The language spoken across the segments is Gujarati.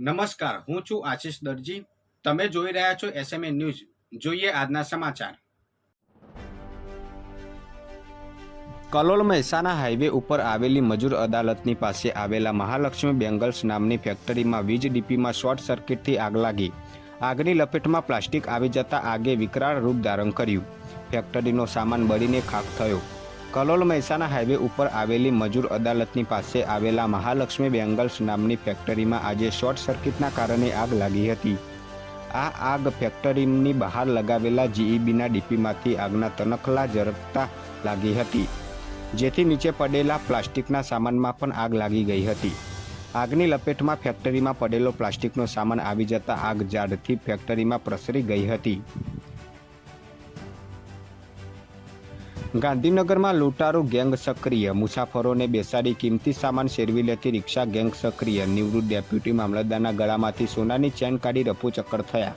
નમસ્કાર, હું છું આશીષ દરજી. તમે જોઈ રહ્યા છો એસએમએ ન્યૂઝ જોઈએ આજના સમાચાર. કલોલ મહેસાણા હાઈવે ઉપર આવેલી મજૂર અદાલતની પાસે આવેલા મહાલક્ષ્મી બેંગલ્સ નામની ફેક્ટરીમાં વીજ ડીપીમાં શોર્ટ સર્કિટથી આગ લાગી. આગની લપેટમાં પ્લાસ્ટિક આવી જતા આગે વિકરાળ રૂપ ધારણ કર્યું. ફેક્ટરીનો સામાન બળીને ખાખ થયો. કલોલ મહેસાણા હાઈવે ઉપર આવેલી મજૂર અદાલતની પાસે આવેલા મહાલક્ષ્મી બેંગલ્સ નામની ફેક્ટરીમાં આજે શોર્ટ સર્કિટના કારણે આગ લાગી હતી. આ આગ ફેક્ટરીની બહાર લગાવેલા જીઈબીના ડીપીમાંથી આગના તનખલા ઝરકતા લાગી હતી. જેથી નીચે પડેલા પ્લાસ્ટિકના સામાનમાં પણ આગ લાગી ગઈ હતી. આગની લપેટમાં ફેક્ટરીમાં પડેલો પ્લાસ્ટિકનો સામાન આવી જતા આગ ઝાડથી ફેક્ટરીમાં પ્રસરી ગઈ હતી. ગાંધીનગરમાં લૂંટારૂ ગેંગ સક્રિય. મુસાફરોને બેસાડી કિંમતી સામાન શેરવી લેતી રિક્ષા ગેંગ સક્રિય. નિવૃત્ત ડેપ્યુટી મામલતદારના ગળામાંથી સોનાની ચેન કાઢી રફુચક્કર થયા.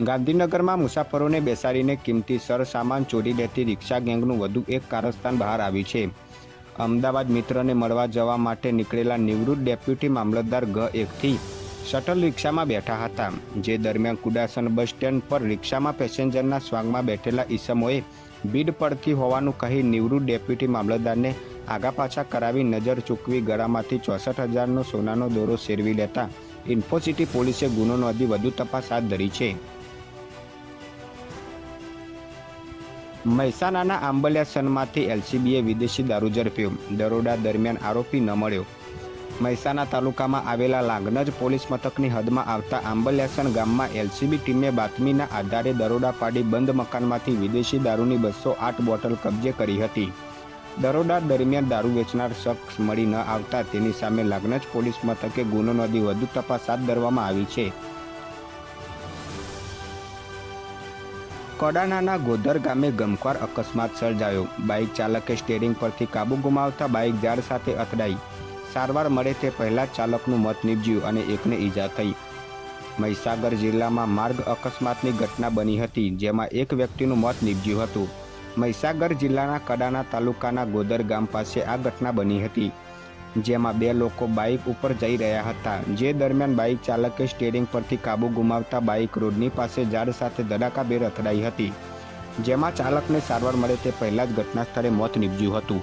ગાંધીનગરમાં મુસાફરોને બેસાડીને કિંમતી સરસામાન ચોરી લેતી રિક્ષા ગેંગનું વધુ એક કારસ્થાન બહાર આવ્યું છે. અમદાવાદ મિત્રને મળવા જવા માટે નીકળેલા નિવૃત્ત ડેપ્યુટી મામલતદાર ગ એકથી શટલ રિક્ષામાં બેઠા હતા. જે દરમિયાન કુડાસન બસ સ્ટેન્ડ પર રિક્ષામાં પેસેન્જરના સ્વાંગમાં બેઠેલા ઈસમોએ ભીડ પડતી હોવાનું કહી નિવૃત્ત ડેપ્યુટી મામલતદારને આગા પાછા કરાવી નજર ચૂકવી ગળામાંથી ચોસઠ હજારનો સોનાનો દોરો શેરવી લેતા ઇન્ફોસિટી પોલીસે ગુનો નોંધી વધુ તપાસ હાથ ધરી છે. મહેસાણાના આંબલિયા સનમાંથી એલસીબીએ વિદેશી દારૂ ઝડપ્યો. દરોડા દરમિયાન આરોપી ન મળ્યો. મહેસાણા તાલુકામાં આવેલા લાગનજ પોલીસ મથકની હદમાં આવતા આંબલ્યાસણ ગામમાં એલસીબી ટીમે બાતમીના આધારે દરોડા પાડી બંધ મકાનમાંથી વિદેશી દારૂની બસો આઠ બોટલ કબજે કરી હતી. દરોડા દરમિયાન દારૂ વેચનાર શખ્સ મળી ન આવતા તેની સામે લાગનજ પોલીસ મથકે ગુનો નોંધી વધુ તપાસ હાથ ધરવામાં આવી છે. કડાણાના ગોધર ગામે ગમખ્વાર અકસ્માત સર્જાયો. બાઇક ચાલકે સ્ટેરિંગ પરથી કાબુ ગુમાવતા બાઇક ઝાડ સાથે અથડાઈ. સારવાર મળે તે પહેલાં ચાલકનું મોત નીપજ્યું અને એકને ઈજા થઈ. મહીસાગર જિલ્લામાં માર્ગ અકસ્માતની ઘટના બની હતી, જેમાં એક વ્યક્તિનું મોત નીપજ્યું હતું. મહીસાગર જિલ્લાના કડાના તાલુકાના ગોદર ગામ પાસે આ ઘટના બની હતી, જેમાં બે લોકો બાઇક ઉપર જઈ રહ્યા હતા. જે દરમિયાન બાઇક ચાલકે સ્ટેરિંગ પરથી કાબુ ગુમાવતા બાઇક રોડની પાસે ઝાડ સાથે ધડાકાભેર અથડાઈ હતી, જેમાં ચાલકને સારવાર મળે તે પહેલા જ ઘટના સ્થળે મોત નીપજ્યું હતું.